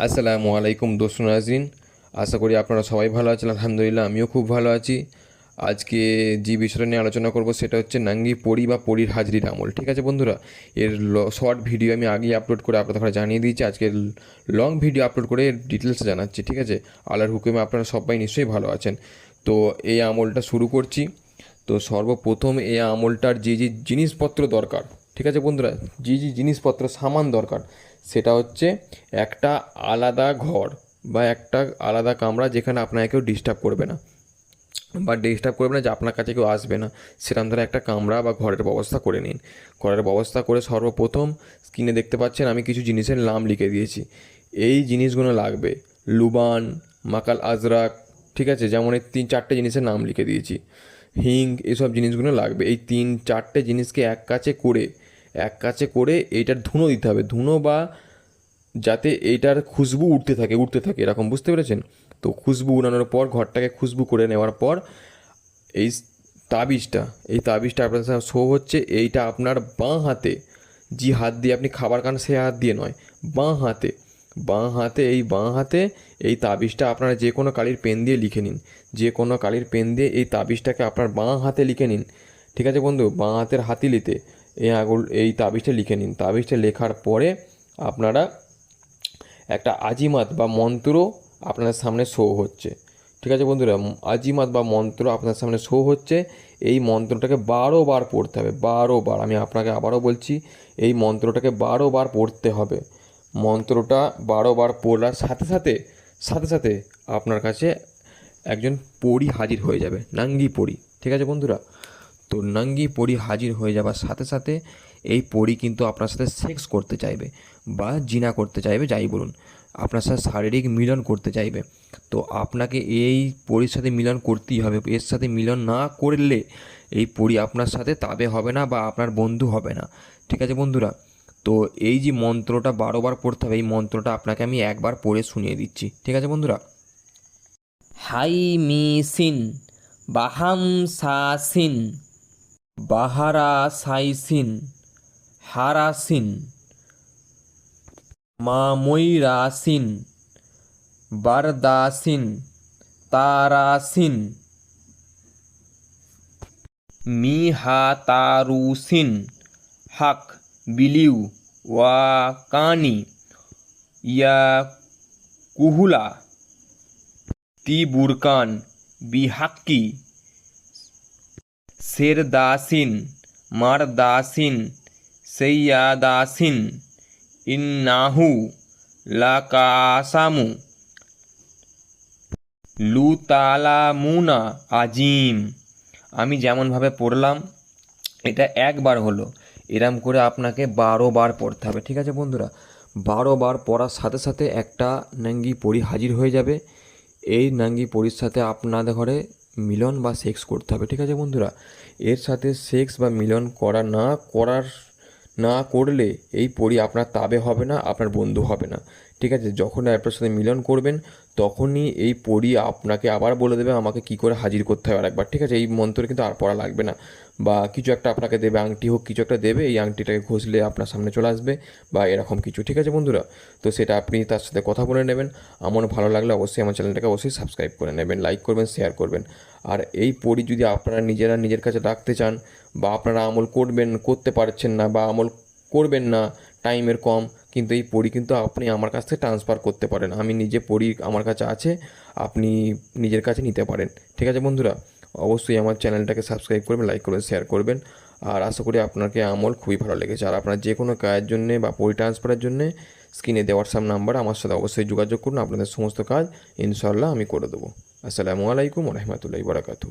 আসসালামু আলাইকুম দোস্ত নাজরিন আশা করি আপনারা সবাই ভালো আছেন, আলহামদুলিল্লাহ আমিও খুব ভালো আছি। আজকে যে বিষয়টা নিয়ে আলোচনা করব সেটা হচ্ছে নাঙ্গি পরি বা পরির হাজরির আমল, ঠিক আছে বন্ধুরা? এর শর্ট ভিডিও আমি আগেই আপলোড করে আপনাদের জানিয়ে দিয়েছি, আজকে লং ভিডিও আপলোড করে এর ডিটেলস জানাচ্ছি, ঠিক আছে? আল্লাহর হুকুমে আপনারা সবাই নিশ্চয়ই ভালো আছেন। তো এই আমলটা শুরু করছি। তো সর্বপ্রথম এই আমলটার যে যে জিনিসপত্র দরকার, ঠিক আছে বন্ধুরা? যে যে জিনিসপত্র, সামান দরকার সেটা হচ্ছে একটা আলাদা ঘর বা একটা আলাদা কামরা যেখানে আপনাকে কেউ ডিস্টার্ব করবে না। বা ডিস্টার্ব করবে না যে আপনার কাছে কেউ আসবে না। সেরকম ধরে একটা কামরা বা ঘরের ব্যবস্থা করে নিন। ঘরের ব্যবস্থা করে সর্বপ্রথম স্ক্রিনে দেখতে পাচ্ছেন আমি কিছু জিনিসের নাম লিখে দিয়েছি। এই জিনিসগুলো লাগবে। লুবান, মাকাল আজরাক, ঠিক আছে? যেমন এই তিন চারটে জিনিসের নাম লিখে দিয়েছি। হিং, এসব জিনিসগুলো লাগবে। এই তিন চারটে জিনিসকে এক কাছে করে এক কাছে করে এইটার ধুনো দিতে হবে। ধুনো বা যাতে এইটার খুশবু উঠতে থাকে উঠতে থাকে, এরকম বুঝতে পেরেছেন? তো খুশবু উড়ানোর পর, ঘরটাকে খুশবু করে নেওয়ার পর এই তাবিজটা এই তাবিজটা আপনার সামনে শো হচ্ছে। এইটা আপনার বাঁ হাতে, যে হাত দিয়ে আপনি খাবার খান, সে হাত দিয়ে নয়, বাঁ হাতে বাঁ হাতে, এই বাঁ হাতে এই তাবিজটা আপনারা যে কোনো কালির পেন দিয়ে লিখে নিন। যে কোনো কালির পেন দিয়ে এই তাবিজটাকে আপনার বাঁ হাতে লিখে নিন। ঠিক আছে বন্ধু? বাঁ হাতের হাতিলিতে। এই আগুল এই তাবিজটা লিখে নিন। তাবিজটা লেখার পরে আপনারা একটা আজিমাত বা মন্ত্র আপনার সামনে শো হচ্ছে। ঠিক আছে বন্ধুরা? আজিমাত বা মন্ত্র আপনার সামনে শো হচ্ছে। এই মন্ত্রটাকে বারো বার পড়তে হবে। বারো বার। আমি আপনাকে আবারও বলছি, এই মন্ত্রটাকে বারো বার পড়তে হবে। মন্ত্রটা বারো বার পড়ার সাথে সাথে সাথে সাথে আপনার কাছে একজন পরি হাজির হয়ে যাবে। নাঙ্গি পরি। ঠিক আছে বন্ধুরা? তো নাঙ্গি পরি হাজির হয়ে যাবার সাথে সাথে এই পরি কিন্তু আপনার সাথে সেক্স করতে চাইবে বা জিনা করতে চাইবে, যাই বলুন। আপনার সাথে শারীরিক মিলন করতে চাইবে। তো আপনাকে এই পরির সাথে মিলন করতেই হবে। এর সাথে মিলন না করলে এই পরি আপনার সাথে তাবে হবে না বা আপনার বন্ধু হবে না। ঠিক আছে বন্ধুরা? তো এই যে মন্ত্রটা বারোবার পড়তে হবে, এই মন্ত্রটা আপনাকে আমি একবার পড়ে শুনিয়ে দিচ্ছি। ঠিক আছে বন্ধুরা? হাই মি সিন, বাহাম সা সিন। বাহারা হারাসিন সিন বারদাসিন, তারাসিন মামইরা সিন বারদা সিন তারা সিন মিহা তারু সিন হাক, বিলিউ ইয়া কুহুলা তি বুরকান বিহাক্কি। শের দাসিন মার দাসিন সৈয়া দাসিন ইন্নাহু, লাকাসামু, লুতালামুনা আজিম। আমি যেমনভাবে পড়লাম, এটা একবার হলো। এরম করে আপনাকে বারো বার পড়তে হবে, ঠিক আছে বন্ধুরা? বারো বার পড়ার সাথে সাথে একটা নাঙ্গি পরি হাজির হয়ে যাবে। এই নাঙ্গি পরির সাথে আপনাদের ঘরে মিলন বা সেক্স করতে হবে, ঠিক আছে বন্ধুরা? এর সাথে সেক্স বা মিলন করা না, করার না করলে এই পরি আপনার তাবে হবে না, আপনার বন্ধু হবে না, ঠিক আছে? যখন আপনার সাথে মিলন করবেন তখনই এই পরি আপনাকে আবার বলে দেবে আমাকে কি করে হাজির করতে হবে আরেকবার। ঠিক আছে, এই মন্ত্র কিন্তু আর পড়া লাগবে না। বা কিছু একটা আপনাকে দেবে, আংটি হোক, কিছু একটা দেবে, এই আংটিটাকে ঘষলে আপনার সামনে চলে আসবে বা এরকম কিছু। ঠিক আছে বন্ধুরা? তো সেটা আপনি তার সাথে কথা বলে নেবেন। আমার ভালো লাগলে অবশ্যই আমার চ্যানেলটাকে অবশ্যই সাবস্ক্রাইব করে নেবেন, লাইক করবেন, শেয়ার করবেন। আর এই পরি যদি আপনারা নিজেরা নিজের কাছে রাখতে চান বা আপনারা আমল করবেন, করতে পারছেন না বা আমল করবেন না, টাইমের কম কিন্তু এই পড়ি কিন্তু আপনি আমার কাছ থেকে ট্রান্সফার করতে পারেন। আমি নিজে পড়ি আমার কাছে আছে, আপনি নিজের কাছে নিতে পারেন। ঠিক আছে বন্ধুরা? অবশ্যই আমার চ্যানেলটাকে সাবস্ক্রাইব করবেন লাইক করবেন শেয়ার করবেন। আর আশা করি আপনাকে আমল খুবই ভালো লেগেছে। আর আপনার যে কোনো কাজের জন্যে বা পরি ট্রান্সফারের জন্যে স্ক্রিনে দেওয়ার সাম নাম্বার আমার সাথে অবশ্যই যোগাযোগ করুন। আপনাদের সমস্ত কাজ ইনশাল্লাহ আমি করে দেবো। আসসালামু আলাইকুম রহমতুল্লাহ বারাকাতু